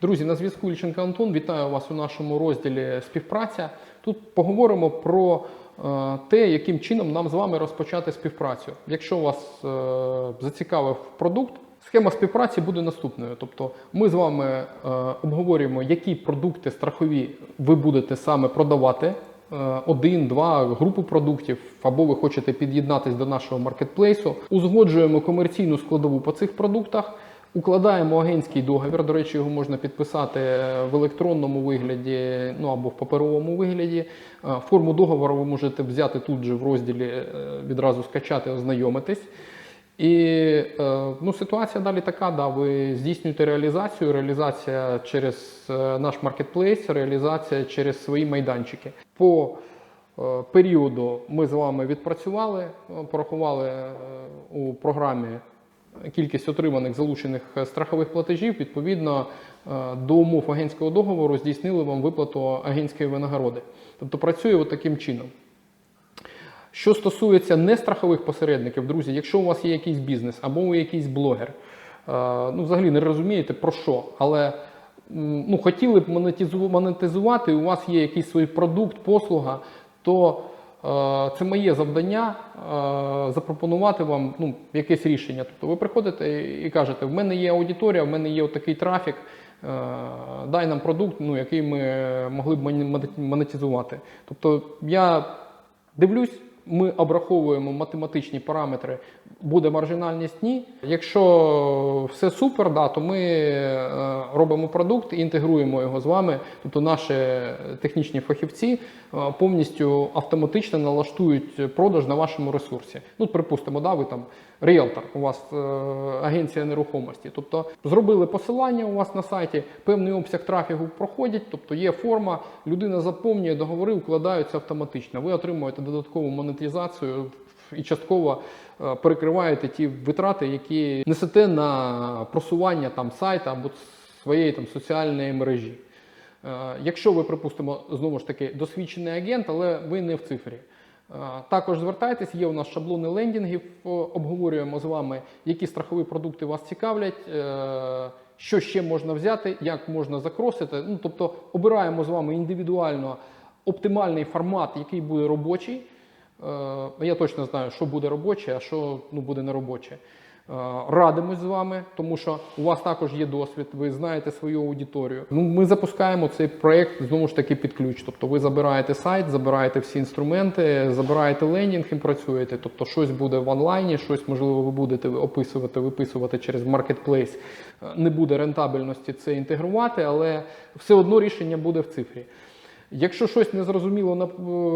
Друзі, на зв'язку Ільченко Антон. Вітаю вас у нашому розділі співпраця. Тут поговоримо про е, те, яким чином нам з вами розпочати співпрацю. Якщо вас е, зацікавив продукт, схема співпраці буде наступною. Тобто, ми з вами е, обговорюємо, які продукти страхові ви будете саме продавати. Один, два групу продуктів, або ви хочете під'єднатись до нашого маркетплейсу, узгоджуємо комерційну складову по цих продуктах. Укладаємо агентський договір. До речі, його можна підписати в електронному вигляді, ну або в паперовому вигляді. Е, Форму договору ви можете взяти тут же в розділі, е, відразу скачати, ознайомитись. І е, ну, ситуація далі така: да, ви здійснюєте реалізацію, реалізація через е, наш маркетплейс, реалізація через свої майданчики. По е, періоду ми з вами відпрацювали, е, порахували е, у програмі кількість отриманих залучених е, страхових платежів відповідно е, до умов агентського договору здійснили вам виплату агентської винагороди. Тобто працює от таким чином. Що стосується нестрахових посередників, друзі, якщо у вас є якийсь бізнес або ви якийсь блогер, е, ну взагалі не розумієте про що, але ну, хотіли б монетизу- монетизувати, у вас є якийсь свій продукт, послуга, то це моє завдання е, запропонувати вам ну, якесь рішення. Тобто ви приходите і кажете, в мене є аудиторія, в мене є такий трафік, е, дай нам продукт, ну, який ми могли б моне- монетизувати. Тобто я Дивлюсь, ми обраховуємо математичні параметри, буде маржинальність ні. Якщо все супер, да, то ми е, робимо продукт і інтегруємо його з вами. Тобто наші технічні фахівці е, повністю автоматично налаштують продаж на вашому ресурсі. Ну, припустимо, да, ви там ріелтор, у вас е, агенція нерухомості. Тобто зробили посилання у вас на сайті, певний обсяг трафігу проходять, тобто є форма, людина заповнює, договори укладаються автоматично. Ви отримуєте додаткову монетизацію і частково е, перекриваєте ті витрати, які несете на просування там сайта або своєї там соціальної мережі. Е, Якщо ви, припустимо, знову ж таки досвідчений агент, але ви не в цифрі. Е, Також звертайтесь, є у нас шаблони лендінгів, обговорюємо з вами, які страхові продукти вас цікавлять, що ще можна взяти, як можна закросити. Ну, тобто обираємо з вами індивідуально оптимальний формат, який буде робочий. Е, Я точно знаю, що буде робоче, а що ну, буде не робоче. Е, Радимось з вами, тому що у вас також є досвід, ви знаєте свою аудиторію. Ну, ми запускаємо цей проект знову ж таки під ключ. Тобто ви забираєте сайт, забираєте всі інструменти, забираєте лендінг і працюєте. Тобто щось буде в онлайні, щось можливо ви будете описувати, виписувати через маркетплейс. Е, Не буде рентабельності це інтегрувати, але все одно рішення буде в цифрі. Якщо щось незрозуміло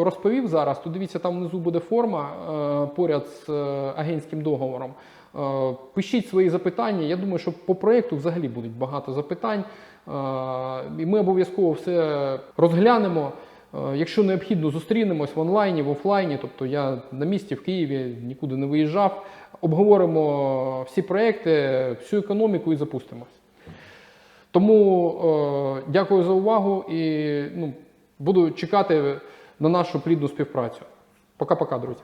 розповів зараз, то дивіться, там внизу буде форма е, поряд з е, агентським договором. Е, Пишіть свої запитання. Я думаю, що по проєкту взагалі будуть багато запитань. І ми обов'язково все розглянемо. Якщо необхідно, зустрінемось в онлайні, в офлайні. Тобто я на місці в Києві нікуди не виїжджав. Обговоримо всі проекти, всю економіку і запустимось. Тому е, дякую за увагу і ну, буду чекати на нашу плідну співпрацю. Пока-пока, друзі.